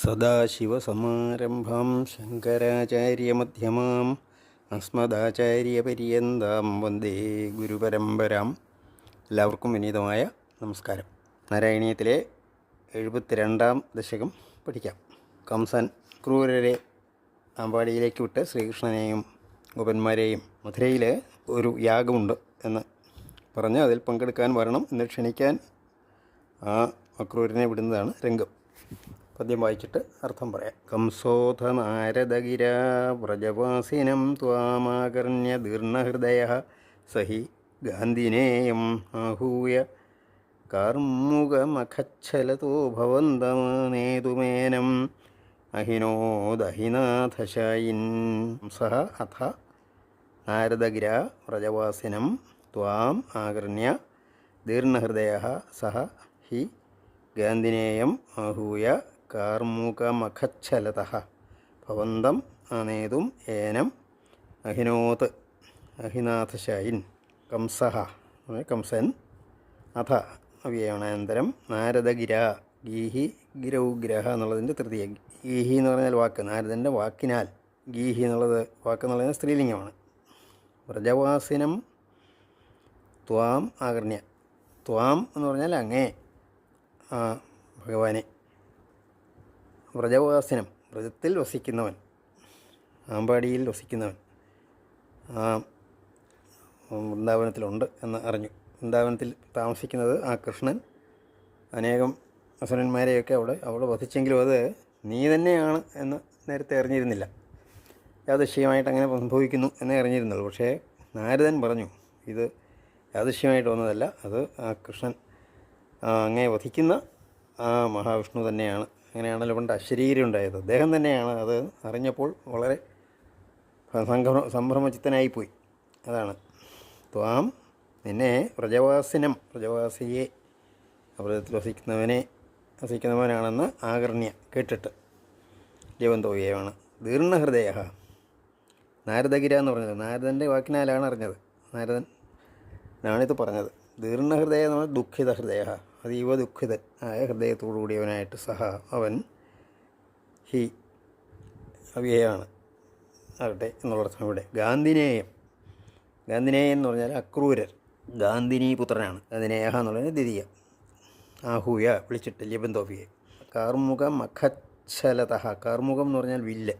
സദാശിവസമാരംഭാം ശങ്കരാചാര്യമധ്യമാം അസ്മദാചാര്യപര്യന്താം വന്ദേ ഗുരുപരമ്പരാം. എല്ലാവർക്കും വിനീതമായ നമസ്കാരം. നാരായണീയത്തിലെ എഴുപത്തിരണ്ടാം ദശകം പഠിക്കാം. കംസൻ ക്രൂരരെ അമ്പാടിയിലേക്ക് വിട്ട് ശ്രീകൃഷ്ണനെയും ഗോപന്മാരെയും മധുരയിൽ ഒരു യാഗമുണ്ട് എന്ന് പറഞ്ഞ് അതിൽ പങ്കെടുക്കാൻ വരണം എന്ന് ക്ഷണിക്കാൻ ആ അക്രൂരനെ വിടുന്നതാണ് രംഗം. പദ്യം വായിച്ചിട്ട് അർത്ഥം പറയാം. കംസോധ നാരദഗിര വ്രജവാസിനം ത്വാമാകർണ്യ ദീർണഹൃദയ സഹി ഗാന്ധിനേയം ആഹൂയ കാർമുകമഖച്ഛലതോ അഹിനോദഹിനാഥശായി സഹ അഥ നാരദഗിര വ്രജവാസിനം ത്വാം ആകർണ്യ ദീർണഹൃദയ സഹ ഹി ഗാന്ധിനേയം ആഹൂയ കാർമുകമഖച്ഛലത ഭവന്തം ആനേതും ഏനം അഹിനോത് അഹിനാഥശായിൻ കംസഹ കംസൻ അഥ അവ്യയണാനന്തരം നാരദഗിര ഗീഹി ഗിരൗഗ്രഹ എന്നുള്ളതിന്റെ തൃതീയ ഗീഹി എന്ന് പറഞ്ഞാൽ വാക്ക് നാരദന്റെ വാക്കിനാൽ ഗീഹി എന്നുള്ളത് വാക്ക് എന്നുള്ളത് സ്ത്രീലിംഗമാണ്. വ്രജവാസിനം ത്വാം ആകർണ്യ. ത്വാം എന്ന് പറഞ്ഞാൽ അങ്ങേ. ആ ഭഗവാനെ. വ്രജവാസിനം വ്രജത്തിൽ വസിക്കുന്നവൻ. ആമ്പാടിയിൽ വസിക്കുന്നവൻ. ആ വൃന്ദാവനത്തിലുണ്ട് എന്ന് അറിഞ്ഞു. വൃന്ദാവനത്തിൽ താമസിക്കുന്നത് ആ കൃഷ്ണൻ. അനേകം അസുരന്മാരെയൊക്കെ അവിടെ അവിടെ വധിച്ചെങ്കിലും അത് നീ തന്നെയാണ് എന്ന് നേരത്തെ അറിഞ്ഞിരുന്നില്ല. യാദൃശ്യമായിട്ട് അങ്ങനെ സംഭവിക്കുന്നു എന്നേ അറിഞ്ഞിരുന്നുള്ളൂ. പക്ഷേ നാരദൻ പറഞ്ഞു ഇത് യാദൃശ്യമായിട്ട് വന്നതല്ല. അത് ആ കൃഷ്ണൻ അങ്ങേ വധിക്കുന്ന ആ മഹാവിഷ്ണു തന്നെയാണ്. അങ്ങനെയാണല്ലോ പണ്ട് അശരീരം ഉണ്ടായത്. അദ്ദേഹം തന്നെയാണ് അത് അറിഞ്ഞപ്പോൾ വളരെ സംഭ്രമ സംഭ്രമചിത്തനായിപ്പോയി. അതാണ്. ത്വാം നിന്നെ പ്രജവാസിനം പ്രജവാസിയെ വ്രതത്തിൽ വസിക്കുന്നവനെ വസിക്കുന്നവനാണെന്ന് ആകർണ്യ കേട്ടിട്ട്. ജവന്തോയമാണ് ദീർണഹൃദയ നാരദഗിര എന്ന് പറഞ്ഞത്. നാരദന്റെ വാക്കിനാലാണ് അറിഞ്ഞത്. നാരദൻ ആണിത് പറഞ്ഞത്. ദീർണഹൃദയ എന്ന് പറഞ്ഞാൽ ദുഃഖിത ഹൃദയ അതീവ ദുഃഖിതൻ ആയ ഹൃദയത്തോടു കൂടിയവനായിട്ട് സഹ അവൻ ഹി അവ്യയാണ്. ആകട്ടെ എന്നുള്ളർത്ഥം ഇവിടെ. ഗാന്ധിനേയം. ഗാന്ധിനേയം എന്ന് പറഞ്ഞാൽ അക്രൂരർ ഗാന്ധിനി പുത്രനാണ് ഗാന്ധിനേയ എന്നുള്ളത് ദ്വിതീയ. ആഹൂയ വിളിച്ചിട്ട് ലിബന്തോഫിയെ കാർമുക മഖച്ഛലത കാർമുകം എന്ന് പറഞ്ഞാൽ വില്ല്.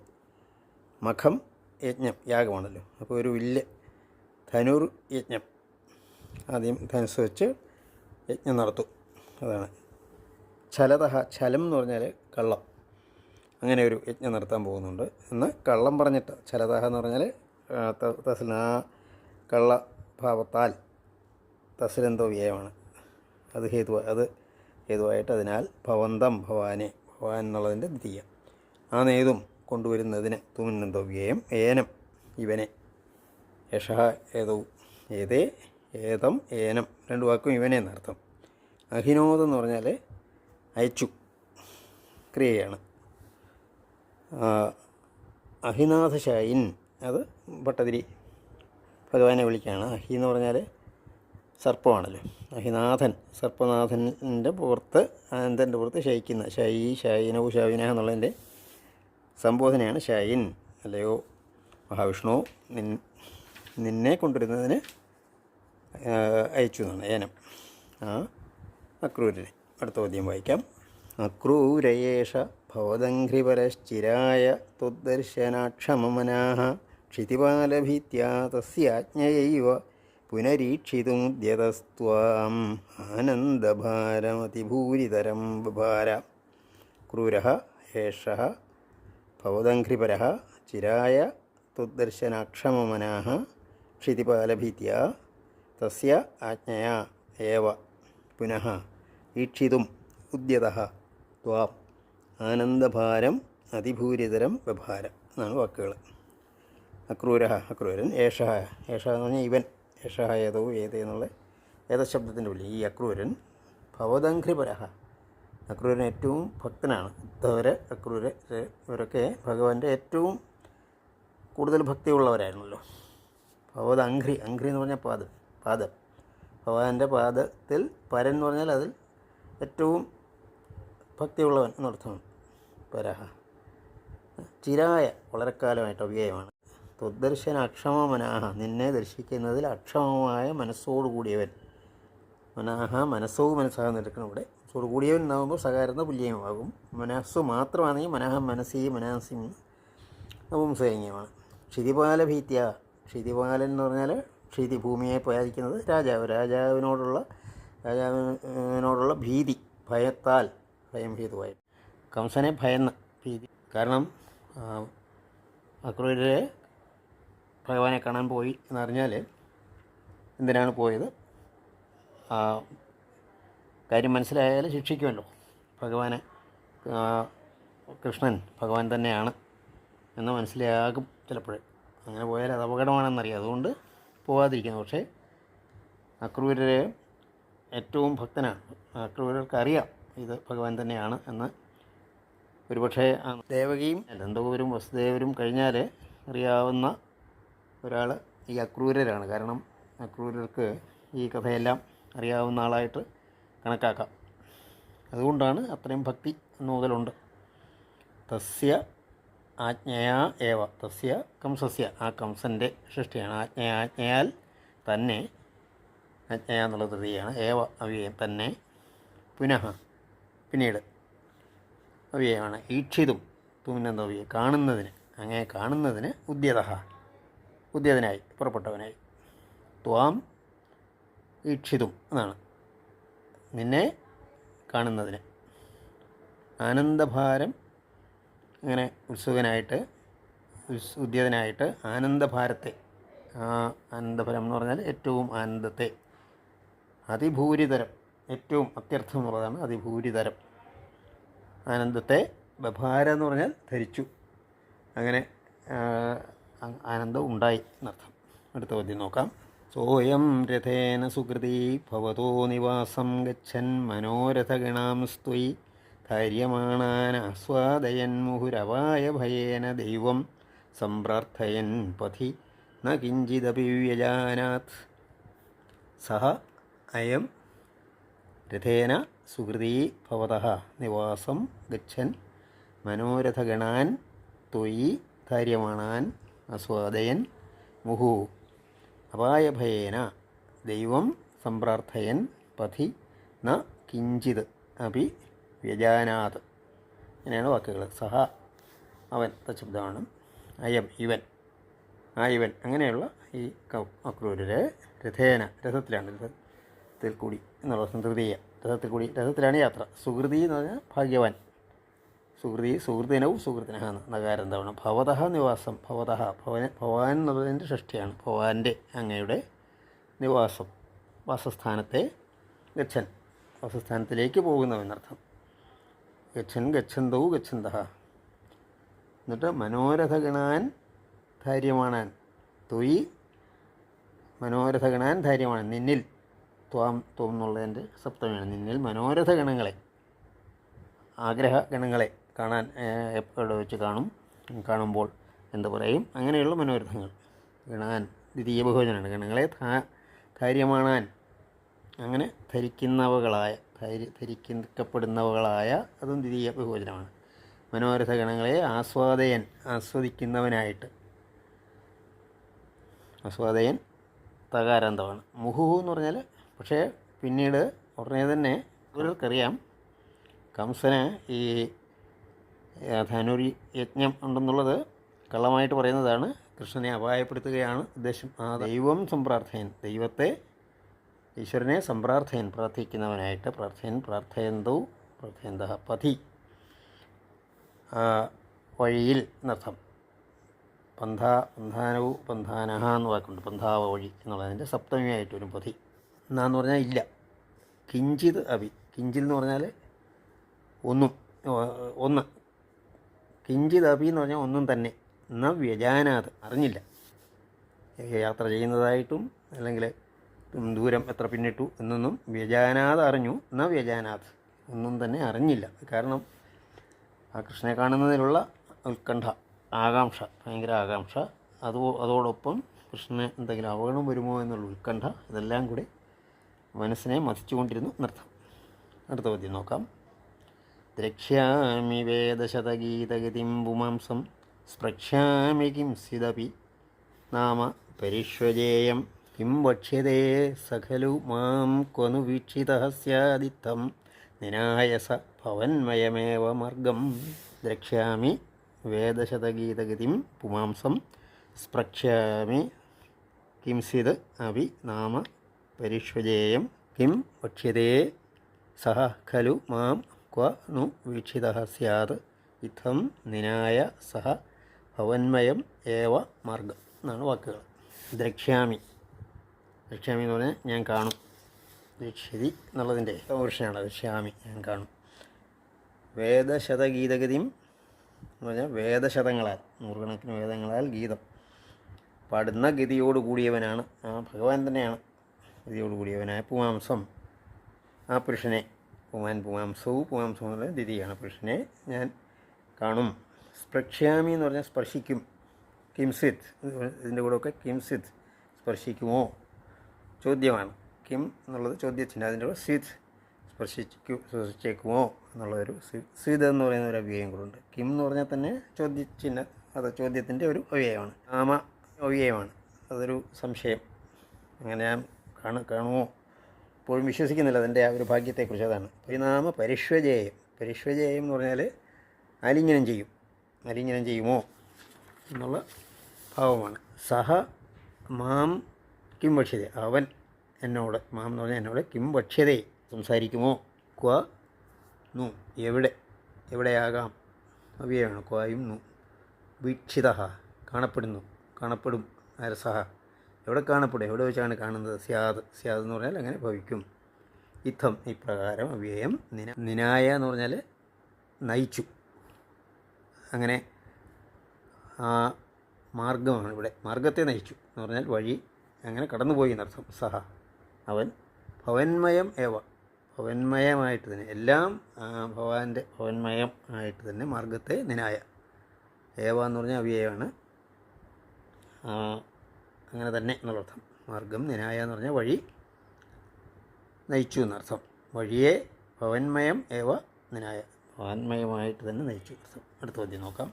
മഖം യജ്ഞം യാഗമാണല്ലോ. അപ്പോൾ ഒരു വില്ല് ധനുർ യജ്ഞം. ആദ്യം ധനുസ് വെച്ച് യജ്ഞം നടത്തും. അതാണ്. ചലതഹ ചലം എന്ന് പറഞ്ഞാൽ കള്ളം. അങ്ങനെ ഒരു യജ്ഞം നടത്താൻ പോകുന്നുണ്ട്. എന്ന് കള്ളം പറഞ്ഞിട്ട് ഛലതഹ എന്ന് പറഞ്ഞാൽ തസിൽ ആ കള്ളഭാവത്താൽ തസിലെന്തോ വ്യയമാണ്. അത് ഹേതു അത് ഹേതുവായിട്ട് അതിനാൽ ഭവന്തം ഭവാനെ ഭവാൻ എന്നുള്ളതിന്റെ ദ്വിതീയ. ആ നേതും കൊണ്ടുവരുന്നതിന് തുമിന്നെന്തോ വ്യയം ഏനം ഇവനെ. യഷ ഏതോ ഏതേ ഏതം ഏനം രണ്ട് വാക്കും ഇവനെ എന്നർത്ഥം. അഹിനോദ് എന്ന് പറഞ്ഞാൽ അയച്ചു ക്രിയയാണ്. അഹിനാഥശായിൻ അത് ഭട്ടതിരി ഭഗവാനെ വിളിക്കുകയാണ്. അഹി എന്ന് പറഞ്ഞാൽ സർപ്പമാണല്ലോ. അഹിനാഥൻ സർപ്പനാഥന്റെ പുറത്ത് അനന്തന്റെ പുറത്ത് ശയിക്കുന്ന ഷായി ഷായിനോ ഷാവിന എന്നുള്ളതിന്റെ സംബോധനയാണ് ഷായിൻ അല്ലയോ? മഹാവിഷ്ണു നിൻ നിന്നെ കൊണ്ടുവരുന്നതിന് അയച്ചു എന്നാണ് ഏനം. ആ അക്രൂരനെ. അടുത്ത ചോദ്യം വായിക്കാം. അക്രൂരയേഷ ഭവദംഘ്രിപരശ്ചിരായ ത്വദ്ദർശനാക്ഷമമനാഹ ക്ഷിതിപാലഭീത്യാ തസ്യാജ്ഞയൈവ പുനരീക്ഷിതുമുദ്യതസ്ത്വാം ആനന്ദഭാരമതിഭൂരിതരം ബഭാര. ക്രൂര ഏഷ ഭവദംഘ്രിപര ചിരായ ത്വദ്ദർശനാക്ഷമമനാഹ ക്ഷിതിപാലഭീത്യാ തസ്യ ആജ്ഞയാ ഏവ. പുനഃ ഈക്ഷിതും. ഉദ്യത. ത്വാം. ആനന്ദഭാരം അതിഭൂരിതരം വ്യഭാരം എന്നാണ് വാക്കുകൾ അക്രൂര അക്രൂരൻ. ഏഷ ഏഷ എന്ന് പറഞ്ഞാൽ ഇവൻ. ഏഷ ഏതോ ഏത് എന്നുള്ള ഏതശബ്ദത്തിന്റെ ഉള്ളിൽ ഈ അക്രൂരൻ ഭവതംഘ്രിപര അക്രൂരൻ ഏറ്റവും ഭക്തനാണ്. ഉദ്ധവര് അക്രൂര ഇവരൊക്കെ ഭഗവാന്റെ ഏറ്റവും കൂടുതൽ ഭക്തിയുള്ളവരായിരുന്നല്ലോ. ഭഗവത് അംഘ്രി അംഘ്രി എന്ന് പറഞ്ഞാൽ പാദം. പാദം. ഭഗവാന്റെ പാദത്തിൽ പരൻ എന്ന് പറഞ്ഞാൽ അതിൽ ഏറ്റവും ഭക്തിയുള്ളവൻ എന്നർത്ഥമാണ് പരഹ ചിരായ വളരെ കാലമായിട്ട് അവ്യയമാണ്. തുദർശന അക്ഷമ മനാഹ നിന്നെ ദർശിക്കുന്നതിൽ അക്ഷമമായ മനസ്സോടുകൂടിയവൻ മനാഹ മനസ്സവും മനസ്സാകുന്ന എടുക്കണം ഇവിടെ. കൂടിയവൻ എന്നാകുമ്പോൾ സകാരുന്ന പുല്യമാകും മനസ്സ് മാത്രമാണെങ്കിൽ മനാഹ മനസ്സി മനാസി നപുംസലിംഗമാണ് ക്ഷിതിപാല ഭീത്യ. ക്ഷിതിപാലൻ എന്ന് പറഞ്ഞാൽ ക്ഷിതി ഭൂമിയെ പാലിക്കുന്നത് രാജാവ്. രാജാവിനോടുള്ള രാജാവിനോടുള്ള ഭീതി ഭയത്താൽ ഭയം ഹേതുവായി കംസനെ ഭയന്ന് ഭീതി. കാരണം അക്രൂരെ ഭഗവാനെ കാണാൻ പോയി എന്നറിഞ്ഞാൽ എന്തിനാണ് പോയത്? കാര്യം മനസ്സിലായാൽ ശിക്ഷിക്കുമല്ലോ. ഭഗവാനെ കൃഷ്ണൻ ഭഗവാൻ തന്നെയാണ് എന്ന് മനസ്സിലാകും ചിലപ്പോഴേ. അങ്ങനെ പോയാൽ അത് അപകടമാണെന്നറിയാം. അതുകൊണ്ട് പോവാതിരിക്കുന്നു. പക്ഷേ അക്രൂരരെ ഏറ്റവും ഭക്തനാണ്. മറ്റുള്ളവർക്ക് അറിയാം ഇത് ഭഗവാൻ തന്നെയാണ് എന്ന്. ഒരുപക്ഷെ ദേവകിയും നന്ദഗോപുരും വസുദേവരും കഴിഞ്ഞാൽ അറിയാവുന്ന ഒരാൾ ഈ അക്രൂരരാണ്. കാരണം അക്രൂരർക്ക് ഈ കഥയെല്ലാം അറിയാവുന്ന ആളായിട്ട് കണക്കാക്കാം. അതുകൊണ്ടാണ് അത്രയും ഭക്തി മുതലുണ്ട് തസ്യ ആജ്ഞയാ ഏവ. തസ്യ കംസസ്യ. ആ കംസന്റെ സൃഷ്ടിയാണ്. ആജ്ഞയാജ്ഞയാൽ തന്നെ ആജ്ഞയ എന്നുള്ള തൃതിയാണ് ഏവ അവ്യയം തന്നെ പുനഃ. പിന്നീട് അവ്യയമാണ് ഈക്ഷിതും തുമിനെന്ത അവ്യയം കാണുന്നതിന്. അങ്ങനെ കാണുന്നതിന് ഉദ്യത. ഉദ്യതനായി പുറപ്പെട്ടവനായി. ത്വാം ഈക്ഷിതും എന്നാണ്. നിന്നെ കാണുന്നതിന്. ആനന്ദഭാരം അങ്ങനെ ഉത്സുകനായിട്ട് ഉദ്യതനായിട്ട് ആനന്ദഭാരത്തെ. ആ ആനന്ദഫലം എന്ന് പറഞ്ഞാൽ ഏറ്റവും ആനന്ദത്തെ. അതിഭൂരിതരം. ഏറ്റവും അത്യർത്ഥം എന്നുള്ളതാണ് അതിഭൂരിതരം. ആനന്ദത്തെ ബഭാര എന്ന് പറഞ്ഞാൽ ധരിച്ചു. അങ്ങനെ ആനന്ദം ഉണ്ടായി എന്നർത്ഥം. അടുത്ത പദ്യം നോക്കാം. സോയം രഥേന സുകൃതി ഭവതോ നിവാസം ഗച്ഛൻ മനോരഥഗണാം സ്ത്വയി ധൈര്യമാണാൻ ആസ്വാദയൻ മുഹുരവായ ഭയേന ദൈവം സമ്പ്രാർത്ഥയൻ പഥി ന കിഞ്ചിദപി വ്യജാനാത്. സഹ അയം രഥേന സുഹൃതീ ഭവത നിവാസം ഗച്ഛൻ മനോരഥഗണാൻ തൊയി ധാര്യമാണാൻ ആസ്വാദയൻ മുഹു അപായഭയേന ദൈവം സമ്പ്രാർത്ഥയൻ പഥി ന കിഞ്ചിത് അപി വ്യജാനാത് ഇങ്ങനെയാണ് വാക്കുകൾ സഹ അവൻ ശബ്ദമാണ്. അയം ഇവൻ. ആ ഇവൻ. അങ്ങനെയുള്ള ഈ അക്രൂരരെ രഥേന രഥത്തിലാണ് രഥത്തിൽ കൂടി എന്നുള്ള തൃതീയ രഥത്തിൽ കൂടി രഥത്തിലാണ് യാത്ര. സുഹൃതി എന്ന് പറഞ്ഞാൽ ഭാഗ്യവാൻ. സുഹൃതി സുഹൃത്തിനവും സുഹൃത്തിനഹ നഗാരം എന്താണ് ഭവതഹ നിവാസം. ഭവതഹ ഭവന ഭവാൻ എന്നുള്ളതിന്റെ ഷഷ്ടിയാണ്. ഭവാന്റെ അങ്ങയുടെ നിവാസം. വാസസ്ഥാനത്തെ ഗച്ഛൻ. വാസസ്ഥാനത്തിലേക്ക് പോകുന്നവെന്നർത്ഥം. ഗച്ഛൻ ഗച്ഛന്തവും ഗച്ഛന്തഹ. എന്നിട്ട് മനോരഥഗണാൻ ധാര്യമാണാൻ. തൊയ് മനോരഥഗണാൻ ധൈര്യമാണ് നിന്നിൽ ത്വാം ത്വം എന്നുള്ളതിന്റെ സപ്തമിയാണ്. നിന്നിൽ മനോരഥ ഗണങ്ങളെ ആഗ്രഹ ഗണങ്ങളെ കാണാൻ എവിടെ വെച്ച് കാണും കാണുമ്പോൾ എന്ത് പറയും? അങ്ങനെയുള്ള മനോരഥങ്ങൾ ഗണാൻ ദ്വിതീയ ബഹുവചനാണ് ഗണങ്ങളെ ധാര്യമാണാൻ അങ്ങനെ ധരിക്കുന്നവകളായ ധൈര്യ ധരിക്കപ്പെടുന്നവകളായ അതും ദ്വിതീയ ബഹുവചനമാണ്. മനോരഥ ഗണങ്ങളെ ആസ്വാദയൻ ആസ്വദിക്കുന്നവനായിട്ട്. ആസ്വാദയൻ തകാരാന്തമാണ്. മുഹു എന്ന് പറഞ്ഞാൽ പക്ഷേ പിന്നീട് ഉടനെ തന്നെ ഇവർക്കറിയാം കംസന് ഈ ധനുരി യജ്ഞം ഉണ്ടെന്നുള്ളത് കള്ളമായിട്ട് പറയുന്നതാണ്. കൃഷ്ണനെ അപായപ്പെടുത്തുകയാണ് ഉദ്ദേശം. ആ ദൈവം സമ്പ്രാർത്ഥയൻ. ദൈവത്തെ ഈശ്വരനെ സമ്പ്രാർത്ഥയൻ പ്രാർത്ഥിക്കുന്നവനായിട്ട് പ്രാർത്ഥയൻ പ്രാർത്ഥയന്തോ പ്രാർത്ഥയന്ത പതി വഴിയിൽ എന്നർത്ഥം. പന്ഥ പന്ഥാനവും പന്ഥാനഹ എന്ന് വാക്കുണ്ട്. പന്ഥാവ വഴി എന്നുള്ളതിന്റെ സപ്തമിയായിട്ട് വരും പതി എന്നാന്ന് പറഞ്ഞാൽ ഇല്ല. കിഞ്ചിത് അഭി. കിഞ്ചിൽ എന്ന് പറഞ്ഞാൽ ഒന്നും. ഒന്ന്. കിഞ്ചിത് അഭി എന്ന് പറഞ്ഞാൽ ഒന്നും തന്നെ. ന വ്യജാനാത്. അറിഞ്ഞില്ല. യാത്ര ചെയ്യുന്നതായിട്ടും അല്ലെങ്കിൽ ദൂരം എത്ര പിന്നിട്ടു എന്നൊന്നും വ്യജാനാത് അറിഞ്ഞു. ന വ്യജാനാത്. ഒന്നും തന്നെ അറിഞ്ഞില്ല. കാരണം ആ കൃഷ്ണനെ കാണുന്നതിലുള്ള ഉത്കണ്ഠ ആകാംക്ഷ ഭയങ്കര ആകാംക്ഷ. അതോ അതോടൊപ്പം കൃഷ്ണന് എന്തെങ്കിലും അപകടം വരുമോ എന്നുള്ള ഉത്കണ്ഠ ഇതെല്ലാം കൂടി മനസ്സിനെ മതിച്ചുകൊണ്ടിരുന്നു എന്നർത്ഥം അടുത്ത പദ്യം നോക്കാം. ദ്രക്ഷ്യാമി വേദശതഗീതഗതിം പുമാംസം സ്പ്രക്ഷ്യാമി കിം സിതപി നാമ പരിഷ്വജേയം കിം വക്ഷ്യതേ സഖലു മാം ക്വനു വീക്ഷിത സ്യാദിത്തം. നിനായസ ഭവന്മയമേവ മാർഗം. ദ്രക്ഷ്യാമി വേദശതഗീതഗതിം പുമാംസം സ്പ്രക്ഷ്യാമി കിംസിത് അഭി നാമ പരിഷ്വജേയം കിം വക്ഷ്യതേ? സഹ ഖലു മാം ക്വ നു വീക്ഷിത സ്യാത്. ഇത്തം നിനായ സഹ ഭവന്മയം ഏവ മാർഗം എന്നാണ് വാക്കുകൾ. ദ്രക്ഷ്യാമി. ദ്രക്ഷ്യാമി എന്ന് പറഞ്ഞാൽ ഞാൻ കാണും. ദീക്ഷിതി എന്നുള്ളതിന്റെ ഓർഷനാണ് ദക്ഷ്യാമി ഞാൻ കാണും. വേദശതഗീതഗതിയും എന്ന് പറഞ്ഞാൽ വേദശതങ്ങളാൽ നൂറുകണക്കിന് വേദങ്ങളാൽ ഗീതം. പാടുന്ന ഗതിയോട് കൂടിയവനാണ്. ആ ഭഗവാൻ തന്നെയാണ്. ഗതിയോട് കൂടിയവനായ പുമാംസം. ആ പുരുഷനെ പുമാൻ പുമാംസവും പുമാംസം എന്ന് ദിതിയാണ് പുരുഷനെ ഞാൻ കാണും. സ്പ്രക്ഷ്യാമി എന്ന് പറഞ്ഞാൽ സ്പർശിക്കും. കിംസിത് ഇതിന്റെ കൂടെയൊക്കെ കിംസിത് സ്പർശിക്കുമോ? ചോദ്യമാണ്. കിം എന്നുള്ളത് ചോദ്യത്തിന്റെ അതിന്റെ കൂടെ സിത് സ്പർശിക്കു സ്പർശിച്ചേക്കുമോ എന്നുള്ളൊരു സിത് എന്ന് പറയുന്ന ഒരു അവ്യയം കൂടെ ഉണ്ട്. കിം എന്ന് പറഞ്ഞാൽ തന്നെ ചോദ്യചിഹ്ന അത് ചോദ്യത്തിന്റെ ഒരു അവ്യയമാണ് നാമ അവ്യയമാണ് അതൊരു സംശയം. അങ്ങനെ ഞാൻ കാണു കാണുമോ? ഇപ്പോഴും വിശ്വസിക്കുന്നില്ല. അതിന്റെ ആ ഒരു ഭാഗ്യത്തെക്കുറിച്ച് അതാണ്. പരിണാമ പരിഷ്വജേയം പരിഷ്വജേയം എന്ന് പറഞ്ഞാൽ അലിംഗനം ചെയ്യും. അലിംഗനം ചെയ്യുമോ എന്നുള്ള ഭാവമാണ്. സഹ മാം കിം ഭക്ഷ്യത അവൻ എന്നോട് മാം എന്ന് പറഞ്ഞാൽ എന്നോട് കിം ഭക്ഷ്യതേ സംസാരിക്കുമോ? ക്വ നു എവിടെ? എവിടെയാകാം? അവയാണ് ക്വായും നു വീക്ഷിത കാണപ്പെടുന്നു. കാണപ്പെടും. അരസഹ. എവിടെ കാണപ്പെടും? എവിടെ വെച്ചാണ് കാണുന്നത്? സ്യാദ്. സ്യാദ് എന്ന് പറഞ്ഞാൽ അങ്ങനെ ഭവിക്കും. ഇത്തം ഇപ്രകാരം അവ്യയം നിന നിനായ എന്ന് പറഞ്ഞാൽ നയിച്ചു. അങ്ങനെ ആ മാർഗമാണ് ഇവിടെ. മാർഗത്തെ നയിച്ചു എന്ന് പറഞ്ഞാൽ വഴി. അങ്ങനെ കടന്നുപോയി എന്നർത്ഥം. സഹ. അവൻ ഭവന്മയം ഏവ. ഭവന്മയമായിട്ട് തന്നെ. എല്ലാം ഭഗവാന്റെ ഭവന്മയം ആയിട്ട് തന്നെ മാർഗത്തെ നിനായ. ഏവ എന്ന് പറഞ്ഞാൽ അവ്യയമാണ്. ആ, അങ്ങനെ തന്നെ എന്നുള്ളർത്ഥം. മാർഗം നിനായ എന്ന് പറഞ്ഞാൽ വഴി നയിച്ചു എന്നർത്ഥം. വഴിയെ ഭവന്മയം ഏവ നിനായ. ഭവന്മയമായിട്ട് തന്നെ നയിച്ചു എന്നർത്ഥം. അടുത്ത ചോദ്യം നോക്കാം.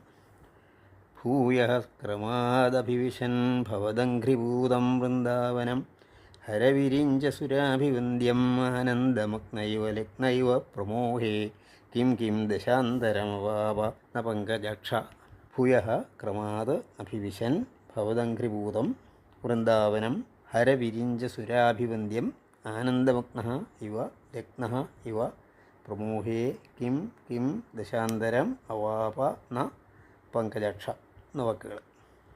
ഭൂയ ക്രമാദഭിവിശൻ ഭവദംഘ്രിഭൂതം വൃന്ദാവനം ഹരവിരിഞ്ചസുരാഭിവന്ദ്യം ആനന്ദമഗ്നൈവ ലഗ്നൈവ പ്രമോഹേ കിം കിം ദശാന്തരമവാപ ന പങ്കജക്ഷ. ഭൂയ ക്രമാത് അഭിവിശൻ ഭവദഘ്രിഭൂതം വൃന്ദാവനം ഹരവിരിഞ്ചസുരാഭിവന്ദ്യം ആനന്ദമഗ്ന ഇവ ലഗ്ന ഇവ പ്രമോഹേ കിം കിം ദശാന്തരം അവാപ ന പങ്കജക്ഷ എന്ന വാക്കുകൾ.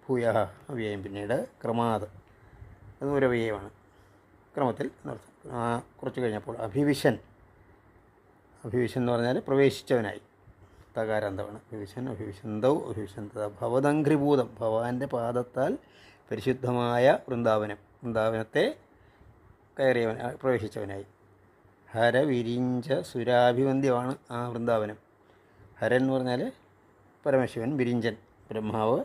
ഭൂയ അവ്യയം പിന്നീട് ക്രമാത് അത് ക്രമത്തിൽ എന്നർത്ഥം ആ കുറച്ച് കഴിഞ്ഞപ്പോൾ അഭിവിഷൻ അഭിവിഷൻ എന്ന് പറഞ്ഞാൽ പ്രവേശിച്ചവനായി. തകാരാന്തമാണ്. അഭിവിഷൻ അഭിവിശന്തൗ അഭിവിശന്ത ഭവദംഘ്രിഭൂതം. ഭഗവാന്റെ പാദത്താൽ പരിശുദ്ധമായ വൃന്ദാവനം വൃന്ദാവനത്തെ കയറിയവൻ പ്രവേശിച്ചവനായി. ഹരവിരിഞ്ച സുരാഭിവന്ധ്യമാണ് ആ വൃന്ദാവനം. ഹരൻ എന്ന് പറഞ്ഞാൽ പരമശിവൻ വിരിഞ്ചൻ ബ്രഹ്മാവ്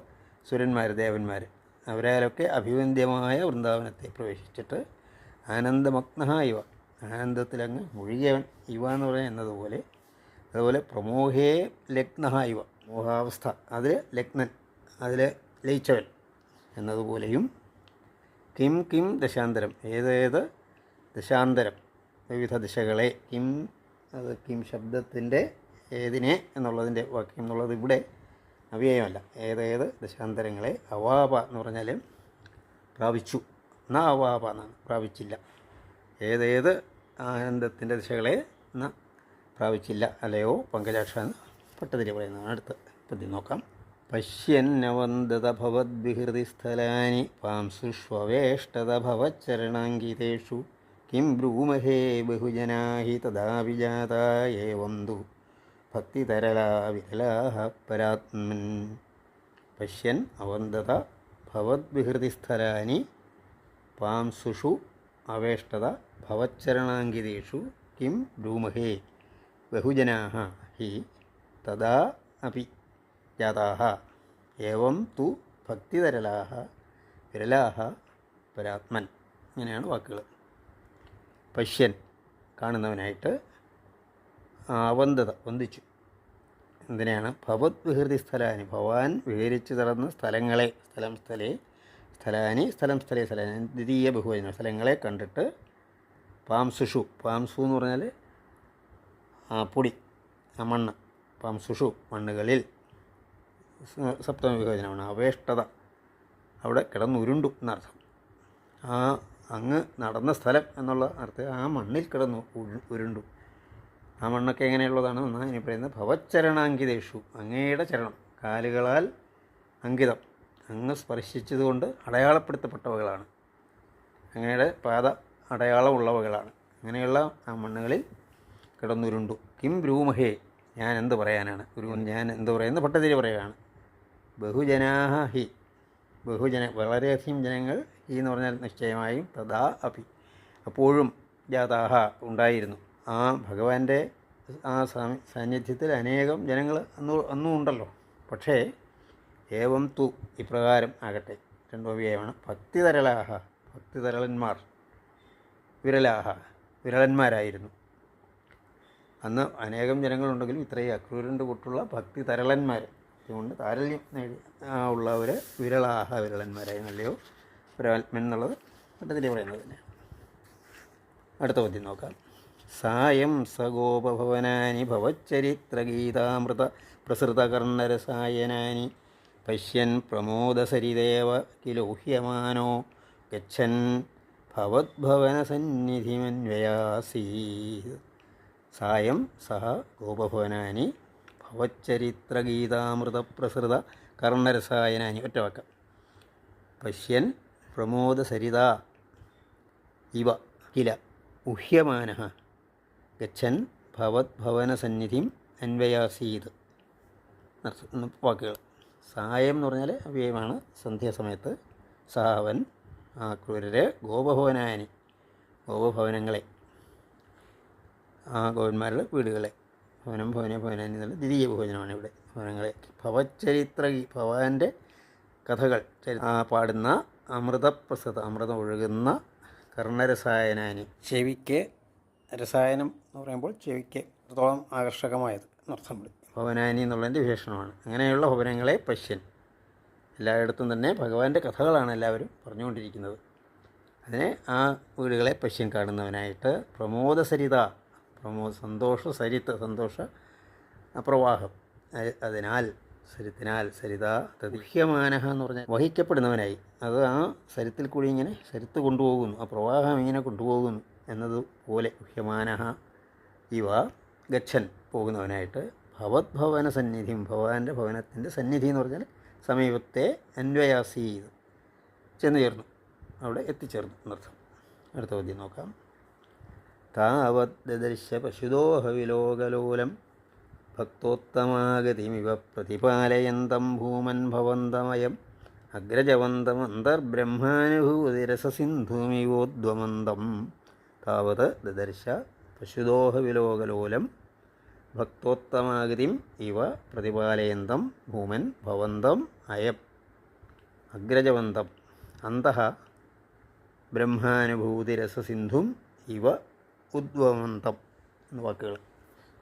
സുരന്മാർ ദേവന്മാർ അവരാലൊക്കെ അഭിവന്ദ്യമായ വൃന്ദാവനത്തെ പ്രവേശിച്ചിട്ട് ആനന്ദമഗ്ന ഇവ. ആനന്ദത്തിലങ്ങ് മുഴുകിയവൻ ഇവ എന്ന് പറയുന്നത് എന്നതുപോലെ അതുപോലെ പ്രമോഹേ ലഗ്ന ഇവ മോഹാവസ്ഥ. അതിൽ ലഗ്നൻ അതിൽ ലയിച്ചവൻ. എന്നതുപോലെയും കിം കിം ദശാന്തരം ഏതേത് ദശാന്തരം. വിവിധ ദിശകളെ കിം അത് കിം ശബ്ദത്തിന്റെ ഏതിനെ എന്നുള്ളതിന്റെ വാക്യം എന്നുള്ളത് ഇവിടെ അവ്യയമല്ല. ഏതേത് ദശാന്തരങ്ങളെ അവാപ എന്ന് പറഞ്ഞാൽ പ്രാപിച്ചു. ന അവാപ എന്നാണ്. പ്രാപിച്ചില്ല. ഏതേത് ആനന്ദത്തിന്റെ ദിശകളെ ന പ്രാപിച്ചില്ല. അല്ലയോ? പങ്കജാക്ഷ എന്ന് പട്ടതിരി പറയുന്നതാണ്. അടുത്ത പദ്യം നോക്കാം. സ്ഥലാനി പാംസുഷ്വേഷ്ടത ഭവച്ചരണാങ്കിതേഷു കിം ബ്രൂമഹേ ബഹുജനാ ഹി തഥാ വിജാത ഏവം തു ഭക്തിതരലാ വിരലാഹ പരാത്മൻ പശ്യൻ അവന്തത ഭവദ്വിഹൃതിസ്ഥലാനി പാംസുഷു അവേഷ്ടത ഭവച്ചരണാങ്കിതേഷു കിം ബ്രൂമഹേ ബഹുജനാः തദാ അപി ജാതാः ഏവം തു ഭക്തിതരലാഹ. വിരലാഹ പരാത്മൻ. ഇങ്ങനെയാണ് വാക്കുകൾ പശ്യൻ കാണുന്നവനായിട്ട് അവന്തത വന്ദിച്ചു. എന്തിനാണ് ഭവത് വിഹൃതി സ്ഥലാനി. ഭവാൻ വിഹരിച്ചു നടന്ന സ്ഥലങ്ങളെ സ്ഥലം സ്ഥലേ സ്ഥലാനി സ്ഥലം സ്ഥലേ സ്ഥലാനി. ദ്വിതീയ ബഹുവചന സ്ഥലങ്ങളെ കണ്ടിട്ട് പാംസുഷു. പാംസു എന്ന് പറഞ്ഞാൽ ആ പൊടി ആ മണ്ണ്. പാംസുഷു മണ്ണുകളിൽ സപ്തമ വിഭജനമാണ് അവേഷ്ടത. അവിടെ കിടന്നുരുണ്ടു എന്നർത്ഥം. ആ അങ്ങ് നടന്ന സ്ഥലം എന്നുള്ള അർത്ഥം ആ മണ്ണിൽ കിടന്നു ഉരുണ്ടു. ആ മണ്ണൊക്കെ എങ്ങനെയുള്ളതാണ്? എന്നാണ് ഇനി പറയുന്നത് ഭവച്ചരണാങ്കിതേഷു അങ്ങയുടെ ചരണം കാലുകളാൽ അങ്കിതം. അങ്ങ് സ്പർശിച്ചതുകൊണ്ട് അടയാളപ്പെടുത്തപ്പെട്ടവകളാണ്. അങ്ങയുടെ പാത അടയാളമുള്ളവകളാണ്. അങ്ങനെയുള്ള ആ മണ്ണുകളിൽ കിടന്നുരുണ്ടു. കിം രൂമഹേ ഞാൻ എന്ത് പറയാനാണ്? ഒരു ഞാൻ എന്ത് പറയുന്നത്? ഭട്ടതിരി പറയുകയാണ്. ബഹുജനാഹ ഹി. ബഹുജന വളരെയധികം ജനങ്ങൾ ഹി എന്ന് പറഞ്ഞാൽ നിശ്ചയമായും തഥാ അഭി. അപ്പോഴും ജാതാഹ ഉണ്ടായിരുന്നു. ആ ഭഗവാന്റെ ആ സാന്നിധ്യത്തിൽ അനേകം ജനങ്ങൾ അന്ന് അന്നും ഉണ്ടല്ലോ. പക്ഷേ ഏവം തു ഇപ്രകാരം ആകട്ടെ. രണ്ടോ വ്യയമാണ് ഭക്തിതരളാഹ ഭക്തിതരളന്മാർ വിരലാഹ വിരളന്മാരായിരുന്നു. അന്ന് അനേകം ജനങ്ങളുണ്ടെങ്കിലും ഇത്രയും അക്രൂരന്റെ കൂട്ടുള്ള ഭക്തി തരളന്മാർ അതുകൊണ്ട് താരല്യം ഉള്ളവർ വിരളാഹ വിരളന്മാരായി നല്ലയോ? ഒരാത്മൻ എന്നുള്ളത് പട്ടത്തിലെ പറയുന്നത് തന്നെ. അടുത്ത പദ്യം നോക്കാം. സായം സഗോപഭവനാനി ഭവച്ചരിത്രഗീതാമൃത പ്രസൃതകർണരസായനാനി പശ്യൻ പ്രമോദസരിദേവ കിലോഹ്യമാനോ ഗച്ഛൻ ഭവദ്ഭവനസന്നിധിമന്വയാസീത്. സായം സഹ ഗോപഭവനാനി ഭവച്ചരിത്രഗീതാമൃതപ്രസൃത കർണരസായനാനി. ഒറ്റവാക്ക പശ്യൻ പ്രമോദസരിത. ഇവ. കില. ഉഹ്യമാന. ഗച്ഛൻ ഭവദ്ഭവനസന്നിധിം അന്വയാസീത്. വാക്കുകൾ. സായം എന്ന് പറഞ്ഞാൽ അവ്യയമാണ് സന്ധ്യാസമയത്ത് സാവൻ ക്രൂരരെ ഗോപഭവനാനി. ഗോപഭവനങ്ങളെ. ആ ഗോപന്മാരുടെ വീടുകളെ. ഭവനം ഭവന ഭവനാനി എന്നുള്ള ദ്വിതീയ ഭോജനമാണ് ഇവിടെ. ഭവനങ്ങളെ. ഭവചരിത്ര ഭവാന്റെ കഥകൾ ആ പാടുന്ന അമൃതപ്രസത അമൃതം ഒഴുകുന്ന കർണരസായനാനി. ചെവിക്ക് രസായനം എന്ന് പറയുമ്പോൾ ചെവിക്ക് അത്രത്തോളം ആകർഷകമായത് എന്നർത്ഥം ഭവനാനി എന്നുള്ളതിന്റെ വിശേഷണമാണ്. അങ്ങനെയുള്ള ഭവനങ്ങളെ പശ്യൻ. എല്ലായിടത്തും തന്നെ ഭഗവാന്റെ കഥകളാണ് എല്ലാവരും പറഞ്ഞുകൊണ്ടിരിക്കുന്നത്. അതിനെ ആ വീടുകളെ പശ്യൻ കാണുന്നവനായിട്ട് പ്രമോദസരിത പ്രമോദ സന്തോഷ സരിത്ത് സന്തോഷ പ്രവാഹം അതിനാൽ സരിത്തിനാൽ സരിത തദിഹ്യമാനഹ എന്ന് പറഞ്ഞാൽ വഹിക്കപ്പെടുന്നവനായി. അത് ആ സരിത്തിൽ കൂടി ഇങ്ങനെ സരിത്ത് കൊണ്ടുപോകുന്നു. ആ പ്രവാഹം ഇങ്ങനെ കൊണ്ടുപോകുന്നു എന്നതുപോലെ ഹ്യമാനഹ ഇവ ഗച്ഛൻ പോകുന്നവനായിട്ട് ഭവത് ഭവന സന്നിധിയും ഭഗവാന്റെ ഭവനത്തിന്റെ സന്നിധി എന്ന് പറഞ്ഞാൽ സമീപത്തെ അന്വയാസി ചെന്ന് ചേർന്നു അവിടെ എത്തിച്ചേർന്നു എന്നർത്ഥം. അടുത്ത ചോദ്യം നോക്കാം. താവത് ദദർശ പശുദോഹവിലോകലോലം ഭക്തോത്തമാഗതിമിവ പ്രതിപാലയന്തം ഭൂമൻ ഭവന്തമയം അഗ്രജവന്തമന്തർബ്രഹ്മാനുഭൂതിരസസിന്ധുമിവോദ്വമന്തം താവത് ദദർശ പശുദോഹവിലോകലോലം ഭക്തോത്തമാഗതിം ഇവ പ്രതിപാലയന്തം ഭൂമൻ ഭവന്തം അയം അഗ്രജവന്തം അന്തഃ ബ്രഹ്മാനുഭൂതിരസസിന്ധും ഇവ ഉദ്വമന്തം എന്ന വാക്കുകൾ.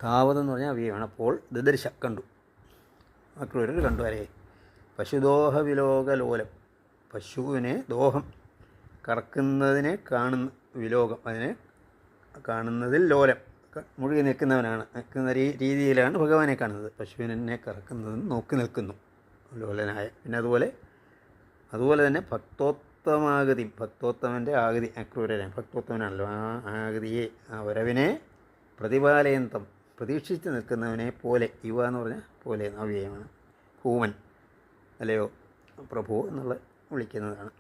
താവത് എന്ന് പറഞ്ഞാൽ അവയാണ് അപ്പോൾ ദദർശ കണ്ടു. മക്കളൊരു കണ്ടു അരേ പശുദോഹ വിലോകലോലം പശുവിനെ ദോഹം. കറക്കുന്നതിനെ കാണുന്ന വിലോകം. അതിനെ കാണുന്നതിൽ ലോലം. മുഴുകി നിൽക്കുന്നവനാണ്. നിൽക്കുന്ന രീതിയിലാണ് ഭഗവാനെ കാണുന്നത്. പശുവിനെ കറക്കുന്നതും നോക്കി നിൽക്കുന്നു. ലോലനായ. പിന്നെ അതുപോലെ അതുപോലെ തന്നെ ഭക്തോത്തമാഗതി ഭക്തോത്തമന്റെ ആഗതി. അക്രൂരനെ. ഭക്തോത്തമനാണല്ലോ ആ ആഗതിയെ. ആ വരവിനെ പ്രതിപാലയന്തം. പ്രതീക്ഷിച്ച് നിൽക്കുന്നവനെ പോലെ. യുവ എന്ന് പറഞ്ഞാൽ പോലെ. അവ്യയമാണ്. ഭൂമൻ അല്ലയോ? പ്രഭു എന്നുള്ള വിളിക്കുന്നതാണ്.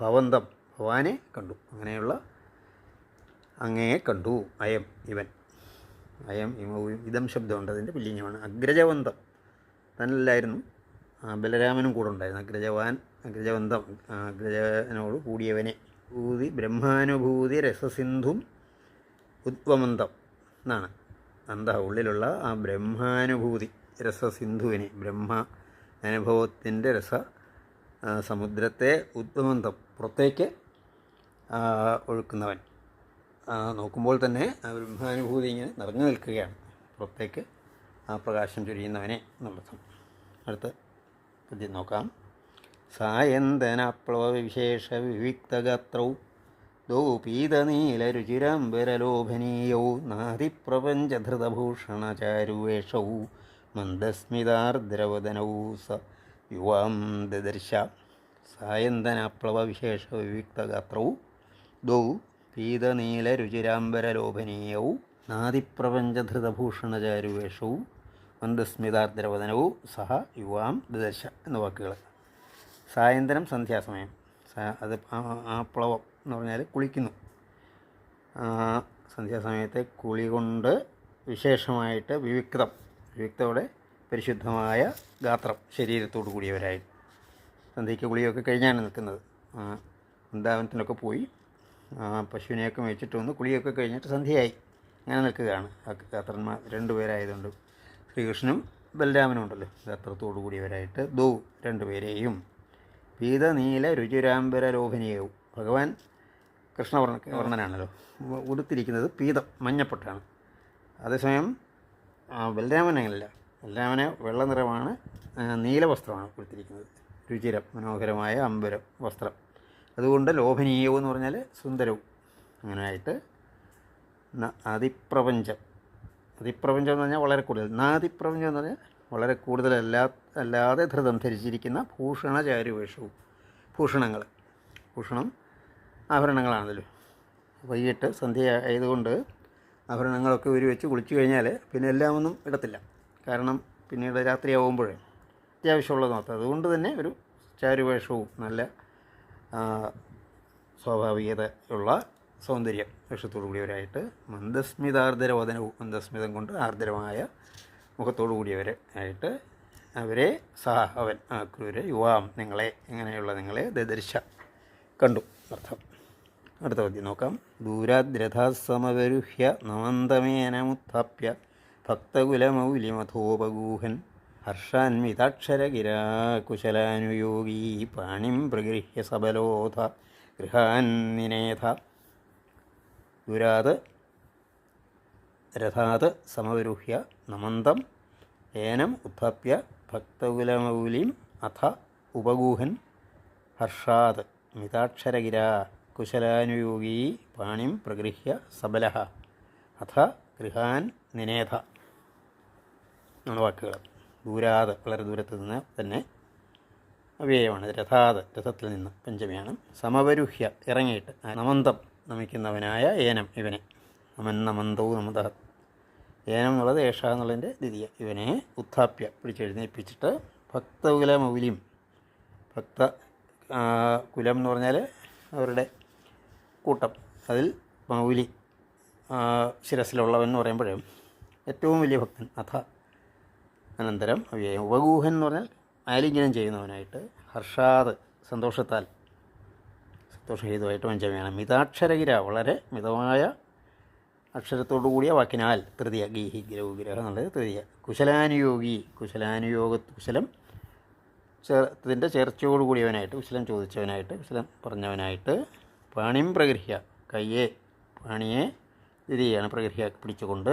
ഭവന്തം. ഭവാനെ കണ്ടു. അങ്ങനെയുള്ള അങ്ങയെ കണ്ടു. അയം. ഇവൻ. അയം ഇമ ഇതം ശബ്ദമുണ്ട്. അതിന്റെ പുല്ലിംഗമാണ്. അഗ്രജവന്തം. തന്നല്ലായിരുന്നു. ബലരാമനും കൂടെ ഉണ്ടായിരുന്നു. അഗ്രജവാൻ അഗ്രജവന്തം ആ, അഗ്രജനോട് കൂടിയവനെ. ഭൂതി ബ്രഹ്മാനുഭൂതി രസസിന്ധും ഉദ്വമന്തം എന്നാണ്. അന്ത ഉള്ളിലുള്ള ആ ബ്രഹ്മാനുഭൂതി രസസിന്ധുവിനെ ബ്രഹ്മ അനുഭവത്തിന്റെ രസ സമുദ്രത്തെ ഉദ്വമന്തം പുറത്തേക്ക് ഒഴുക്കുന്നവൻ. നോക്കുമ്പോൾ തന്നെ ആ ബ്രഹ്മാനുഭൂതി ഇങ്ങനെ നിറഞ്ഞു നിൽക്കുകയാണ്. പുറത്തേക്ക് ആ പ്രകാശം ചൊരിയുന്നവനെ എന്നുള്ളർത്ഥം അടുത്ത പദ്യം നോക്കാം. സായന്തനപ്ലവവിശേഷ വിവിക്തഗത്രൗ ദൗ പീതനീലരുചിരാംബരലോഭനീയൗ നാദിപ്രപഞ്ചധൃതഭൂഷണചാരുവേഷൗ. മന്ദസ്മിതാർദ്രവദനൗ സ യുവാം ദദർശ. സായന്തനപ്ലവവിശേഷ വിവിക്തഗാത്രൗ ദൗ പീതനീലരുചിരാംബരലോഭനീയൗ നാദിപ്രപഞ്ചധൃതഭൂഷണചാരുവേഷൗ. മന്ദസ്മിതാർദ്രവദനൗ സഹ യുവാം ദദർശ. എന്ന വാക്കുകൾ സായന്തനം സന്ധ്യാസമയം. അത് ആ- പ്ലവം എന്ന് പറഞ്ഞാൽ കുളിക്കുന്നു. സന്ധ്യാസമയത്തെ കുളി കൊണ്ട് വിശേഷമായിട്ട് വിവിക്തം. വിവിക്തയുടെ പരിശുദ്ധമായ ഗാത്രം ശരീരത്തോടു കൂടിയവരായി. സന്ധ്യയ്ക്ക് കുളിയൊക്കെ കഴിഞ്ഞാണ് നിൽക്കുന്നത്. വൃന്ദാവനത്തിനൊക്കെ പോയി. പശുവിനെയൊക്കെ മേച്ചിട്ട് വന്ന് കുളിയൊക്കെ കഴിഞ്ഞിട്ട് സന്ധ്യയായി. അങ്ങനെ നിൽക്കുകയാണ്. ഗാത്രന്മാർ രണ്ടുപേരായതുകൊണ്ട് ശ്രീകൃഷ്ണനും ബലരാമനും ഉണ്ടല്ലോ ഗാത്രത്തോടു കൂടിയവരായിട്ട് ദോ രണ്ടുപേരെയും പീത നീല രുചിരാംബര ലോഭനീയവും ഭഗവാൻ കൃഷ്ണവർണ വർണനാണല്ലോ ഉടുത്തിരിക്കുന്നത് പീതം മഞ്ഞപ്പൊട്ടാണ്. അതേസമയം ബലരാമൻ അങ്ങനെയല്ല ബലരാമന് വെള്ള നിറമാണ് നീല വസ്ത്രമാണ് ഉടുത്തിരിക്കുന്നത്. രുചിരം മനോഹരമായ അമ്പരം വസ്ത്രം. അതുകൊണ്ട് ലോഭനീയവും എന്ന് പറഞ്ഞാൽ സുന്ദരവും. അങ്ങനെയായിട്ട് അതിപ്രപഞ്ചം. അതിപ്രപഞ്ചം എന്ന് പറഞ്ഞാൽ വളരെ കൂടുതൽ. നാതിപ്രപഞ്ചം എന്ന് പറഞ്ഞാൽ വളരെ കൂടുതൽ കൂടുതലല്ലാ അല്ലാതെ ധൃതം ധരിച്ചിരിക്കുന്ന ഭൂഷണചാരുവേഷവും ഭൂഷണങ്ങൾ ഭൂഷണം ആഭരണങ്ങളാണല്ലോ വൈകിട്ട് സന്ധ്യ ആയതുകൊണ്ട് ആഭരണങ്ങളൊക്കെ ഒരു വെച്ച് കുളിച്ചു കഴിഞ്ഞാൽ പിന്നെ എല്ലാം ഒന്നും ഇടത്തില്ല. കാരണം പിന്നീട് രാത്രിയാവുമ്പോഴേ അത്യാവശ്യമുള്ളത് മാത്രം. അതുകൊണ്ട് തന്നെ ഒരു ചാരുവേഷവും നല്ല സ്വാഭാവികതയുള്ള സൗന്ദര്യം വേഷത്തോടു കൂടിയവരായിട്ട് മന്ദസ്മിതാർദ്രവദനവും മന്ദസ്മിതം കൊണ്ട് ആർദ്രമായ മുഖത്തോടു കൂടിയവരെ ആയിട്ട് അവരെ സഹ അവൻ ആ ക്രൂര് യുവാം നിങ്ങളെ ഇങ്ങനെയുള്ള നിങ്ങളെ ദദർശ കണ്ടു. അർത്ഥം. അടുത്ത പദ്യം നോക്കാം. ദൂരാദ്രഥാസമവരുഹ്യ നമന്തമേനമുത്ഥാപ്യ ഭക്തകുലമൗലിമഥോപഗൂഹൻ ഹർഷാൻവിതാക്ഷരകിരാകുശലാനുയോഗീ പാണിം പ്രഗൃഹ്യ സബലോധ ഗൃഹാൻ നിനേധ. ദുരാത് രഥാത് സമവരുഹ്യ നമന്തം ഏനം ഉത്ഥാപ്യ ഭക്തകുലമൗലിം അഥ ഉപഗൂഹൻ ഹർഷാത് മിതാക്ഷരഗിരാ കുശലാനുയോഗീ പാണിം പ്രഗൃഹ്യ സബല അഥ ഗൃഹാൻ നിനേധ എന്നാണ് വാക്കുകൾ. ദൂരാത് വളരെ ദൂരത്ത് നിന്ന് തന്നെ അവ്യയമാണ്. രഥാത് രഥത്തിൽ നിന്ന് പഞ്ചമിയാണ്. സമവരുഹ്യ ഇറങ്ങിയിട്ട് നമന്തം നമിക്കുന്നവനായ ഏനം ഇവനെ. നമൻ നമന്തവും നമത ഏനം എന്നുള്ളത് ഏഷ എന്നുള്ളതിന്റെ ദ്വിതീയ. ഇവനെ ഉത്ഥാപ്യ പിടിച്ചെഴുന്നേൽപ്പിച്ചിട്ട് ഭക്തകുല മൗലിം ഭക്ത കുലം എന്ന് പറഞ്ഞാൽ അവരുടെ കൂട്ടം. അതിൽ മൗലി ശിരസിലുള്ളവൻ എന്ന് പറയുമ്പോഴും ഏറ്റവും വലിയ ഭക്തൻ അഥ. അനന്തരം അവ്യയം ഉപഗൂഹൻ എന്ന് പറഞ്ഞാൽ ആലിംഗനം ചെയ്യുന്നവനായിട്ട് ഹർഷാദ് സന്തോഷത്താൽ സന്തോഷഹേതുവായിട്ട് പഞ്ചമിയാണ് മിതാക്ഷരഗിര വളരെ മിതമായ അക്ഷരത്തോടു കൂടിയ വാക്കിനാൽ തൃതീയ ഗീഹി ഗ്രഹു ഗ്രഹം എന്നുള്ളത് തൃതീയ. കുശലാനുയോഗി കുശലാനുയോഗ കുശലം ചേർത്തതിന്റെ ചേർച്ചയോടു കൂടിയവനായിട്ട് കുശലം ചോദിച്ചവനായിട്ട് കുശലം പറഞ്ഞവനായിട്ട് പാണിം പ്രഗൃഹ്യ കയ്യെ പാണിയെ തിരിയാണ് പ്രഗൃഹ്യ പിടിച്ചുകൊണ്ട്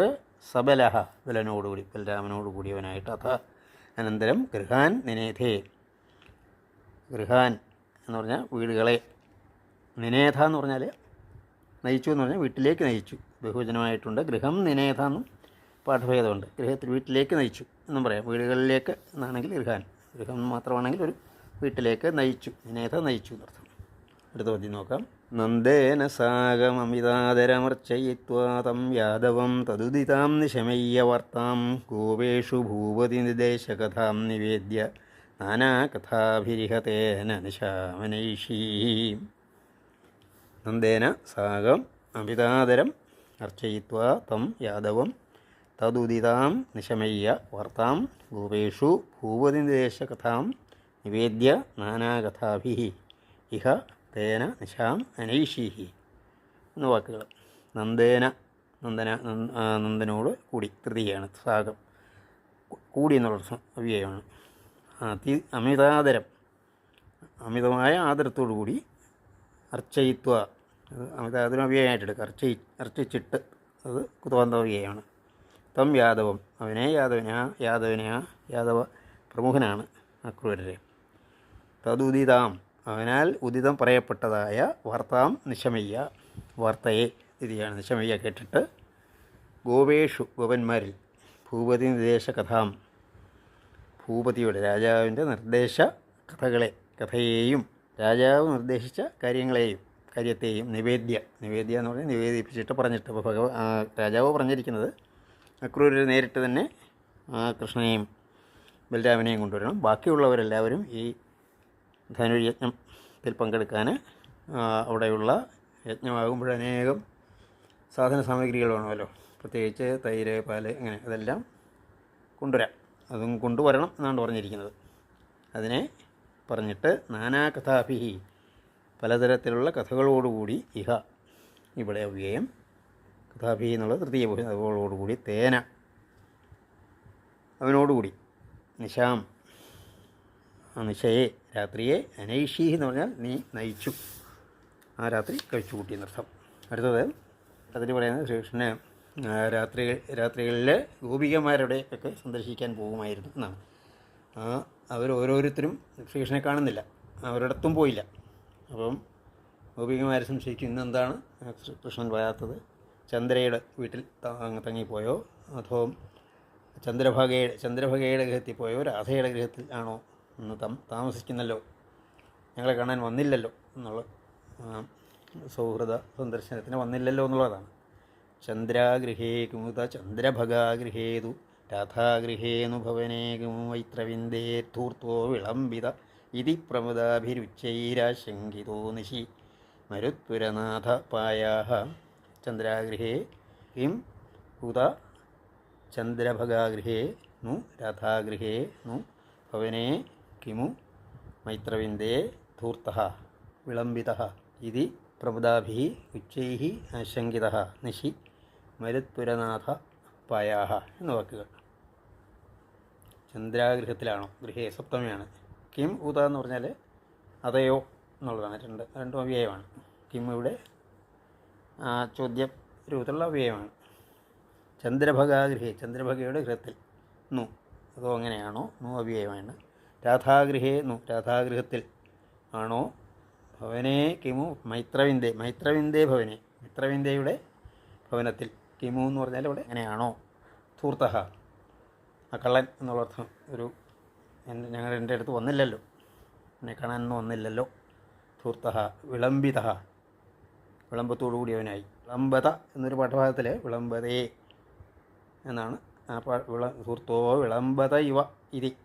സബലഹ ബലനോടുകൂടി ബലരാമനോട് കൂടിയവനായിട്ട് അഥ അനന്തരം ഗൃഹാൻ നിനേധേ. ഗൃഹാൻ എന്ന് പറഞ്ഞാൽ വീടുകളെ. നിനേധ എന്ന് പറഞ്ഞാൽ നയിച്ചു എന്ന് പറഞ്ഞാൽ വീട്ടിലേക്ക് നയിച്ചു. ബഹുവചനമായിട്ടുണ്ട് ഗൃഹം നിനേധ എന്നും പാഠഭേദമുണ്ട്. ഗൃഹത്തിൽ വീട്ടിലേക്ക് നയിച്ചു എന്നും പറയാം. വീടുകളിലേക്ക് എന്നാണെങ്കിൽ ഗൃഹാൻ. ഗൃഹം മാത്രമാണെങ്കിൽ ഒരു വീട്ടിലേക്ക് നയിച്ചു. നിനേത നയിച്ചു എന്നർത്ഥം. അടുത്ത പദ്യം നോക്കാം. നന്ദേന സാഗമമിതാദരമർച്ചയിത്വാ തം യാദവം തതുദിതാം നിശമയ്യ വാർത്താം ഗോപേഷു ഭൂപതി നിദേശകഥാം നിവേദ്യ നാനാകഥാഭിരിഹതേന നിശാമനൈഷീ. നന്ദേന സാഗം അമിതാദരം അർച്ചയിത്വാ തം യാദവം തദുദിതാം നിശമയ്യ വാർത്താം ഗോപേഷു ഭൂപതിനിദേശകഥാം നിവേദ്യ നാനാകഥാഭി ഇഹ തേന നിശാം അനൈഷീഹി എന്ന വാക്കുകൾ. നന്ദേന നന്ദന നന്ദ- നന്ദനോട് കൂടി തൃതിയാണ് സാഗം കൂടി എന്നുള്ള അവ്യയമാണ്. അതി അമിതാദരം അമിതമായ ആദരത്തോടു കൂടി അർച്ചയിത്വ അത് അമിത അതിന് അവ്യയമായിട്ട് എടുക്കുക അർച്ചയി അർച്ചിച്ചിട്ട് അത് കുതവന്തവ്യയാണ് തം യാദവം. അവനെ യാദവനാ യാദവനാ യാദവ പ്രമുഖനാണ് അക്രൂരരെ. തതുദിതാം അവനാൽ ഉദിതം പറയപ്പെട്ടതായ വാർത്താം നിശമയ്യ വാർത്തയെ ഇതിയാണ് നിശമയ്യ കേട്ടിട്ട്. ഗോപേഷു ഗോപന്മാരിൽ ഭൂപതി നിർദ്ദേശ കഥാം ഭൂപതിയുടെ രാജാവിന്റെ നിർദ്ദേശ കഥകളെ കഥയെയും രാജാവ് നിർദ്ദേശിച്ച കാര്യങ്ങളെയും കാര്യത്തെയും നിവേദ്യ നിവേദ്യ എന്ന് പറഞ്ഞാൽ നിവേദിപ്പിച്ചിട്ട് പറഞ്ഞിട്ട് അപ്പോൾ ഭഗവ രാജാവ് പറഞ്ഞിരിക്കുന്നത് അക്രൂരർ നേരിട്ട് തന്നെ കൃഷ്ണനെയും ബലരാമനെയും കൊണ്ടുവരണം. ബാക്കിയുള്ളവരെല്ലാവരും ഈ ധനുർയജ്ഞത്തിൽ പങ്കെടുക്കാൻ അവിടെയുള്ള യജ്ഞമാകുമ്പോൾ അനേകം സാധന സാമഗ്രികൾ വേണമല്ലോ. പ്രത്യേകിച്ച് തൈര് പാൽ അങ്ങനെ അതെല്ലാം കൊണ്ടുവരാം. അതും കൊണ്ടുവരണം എന്നാണ് പറഞ്ഞിരിക്കുന്നത്. അതിനെ പറഞ്ഞിട്ട് നാനാ നാനാകഥാഭി പലതരത്തിലുള്ള കഥകളോടുകൂടി ഇഹ ഇവിടെ അവ്യയം കഥാഭി എന്നുള്ള തൃതീയ കഥകളോടുകൂടി തേന. അവനോടുകൂടി നിശാം. നിശയെ രാത്രിയെ അനൈഷി എന്ന് പറഞ്ഞാൽ നീ നയിച്ചു. ആ രാത്രി കഴിച്ചു കൂട്ടി എന്നർത്ഥം അടുത്തത് അതിന് പറയുന്നത് ശ്രീകൃഷ്ണന് രാത്രി രാത്രികളിൽ ഗോപികമാരുടെ ഒക്കെ സന്ദർശിക്കാൻ പോകുമായിരുന്നു എന്നാണ്. അവർ ഓരോരുത്തരും ശ്രീകൃഷ്ണനെ കാണുന്നില്ല. അവരിടത്തും പോയില്ല. അപ്പം ഗോപികമാരെ സംശയിക്കും ഇന്നെന്താണ്? കൃഷ്ണൻ വരാത്തത് ചന്ദ്രയുടെ വീട്ടിൽ തങ്ങിപ്പോയോ? അതോ ചന്ദ്രഭാഗയുടെ ചന്ദ്രഭാഗയുടെ ഗൃഹത്തിൽ പോയോ രാധയുടെ ഗൃഹത്തിൽ ആണോ എന്ന് തം താമസിക്കുന്നല്ലോ. ഞങ്ങളെ കാണാൻ വന്നില്ലല്ലോ എന്നുള്ള സൗഹൃദ സന്ദർശനത്തിന് വന്നില്ലല്ലോ എന്നുള്ളതാണ്. ചന്ദ്രാഗൃഹേ കുമുത ചന്ദ്രഭഗാഗൃഹേതു രാധാഗൃഹേനു ഭവനേ മൈത്രവിന്ദേ ധൂർത്തോ വിളംബിത. ഇതി പ്രമുദാഭിരുച്ചൈരാശങ്കിതോ നിശി. മരുത്പുരനാഥ പായാഹ. ചന്ദ്രാഗൃഹേ കിം ഉത ചന്ദ്രഭഗാഗൃഹേ നു രാധാഗൃഹേ നു ഭവനേ കിമു. മൈത്രവിന്ദേ ധൂർത്ത വിളംബിത ഇതി പ്രമുദാഭി ഉച്ചൈ ആശങ്കിത നിശി. മരുത്പുരനാഥ പായാഹ എന്ന വാക്കുകൾ. ചന്ദ്രാഗൃഹത്തിലാണോ? ഗൃഹേ സപ്തമിയാണ്. കിം ഉത എന്ന് പറഞ്ഞാൽ അതയോ എന്നുള്ളതാണ്. രണ്ട് രണ്ടും അവ്യയമാണ്. കിം ഇവിടെ ചോദ്യ രൂപത്തിലുള്ള അവ്യയമാണ്. ചന്ദ്രഭഗാഗ്രഹി ചന്ദ്രഭഗയുടെ ഗൃഹത്തിൽ നു. അതോ അങ്ങനെയാണോ? നു അവ്യയമാണ്. രാധാഗൃഹേ നു. രാധാഗൃഹത്തിൽ ആണോ? ഭവനേ കിമു മൈത്രവിന്ദേ. മൈത്രവിന്ദേ ഭവനെ. മൈത്രവിന്ദയുടെ ഭവനത്തിൽ കിമു എന്ന് പറഞ്ഞാൽ ഇവിടെ അങ്ങനെയാണോ? ധൂർത്തഹ. ആ കള്ളൻ എന്നുള്ള അർത്ഥം ഒരു എന്റെ ഞങ്ങൾ എന്റെ അടുത്ത് വന്നില്ലല്ലോ. എന്നെ കാണാനൊന്നും വന്നില്ലല്ലോ. ധൂർത്തഹ വിളംബിത കൂടി അവനായി വിളംബത എന്നൊരു പാഠഭാഗത്തിൽ വിളംബതേ എന്നാണ്. ആ പാ വിള ധൂർത്തോ വിളംബത ഇവ ഇതി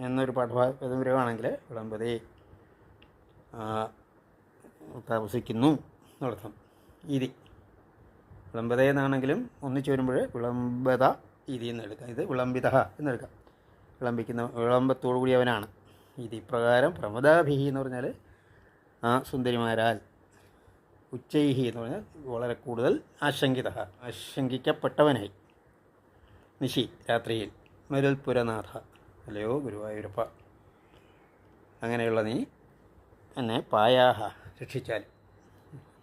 എന്നൊരു പാഠഭാഗം വരുവാണെങ്കിൽ വിളംബതേ. ആ, താമസിക്കുന്നു എന്നർത്ഥം. ഇതി. വിളംബത എന്നാണെങ്കിലും ഒന്നിച്ചു വരുമ്പോൾ വിളംബത ഇതി എന്നെടുക്കാം ഇത് വിളംബിത എന്നെടുക്കാം വിളംബിക്കുന്ന വിളംബത്തോടു കൂടിയവനാണ്. ഇത് ഇപ്രകാരം പ്രമദാഭിഹി എന്ന് പറഞ്ഞാൽ ആ സുന്ദരിമാരാൽ ഉച്ചൈഹി എന്ന് പറഞ്ഞാൽ വളരെ കൂടുതൽ ആശങ്കിത ആശങ്കിക്കപ്പെട്ടവനായി. നിശി രാത്രിയിൽ മരുൽപുരനാഥ അല്ലയോ ഗുരുവായൂരപ്പ അങ്ങനെയുള്ള നീ എന്നെ പായാഹ രക്ഷിച്ചാലും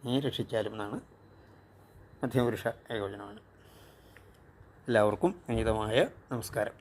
നീ രക്ഷിച്ചാലും എന്നാണ് മധ്യപുരുഷ ഏകോചനമാണ് എല്ലാവർക്കും അനീതമായ നമസ്കാരം.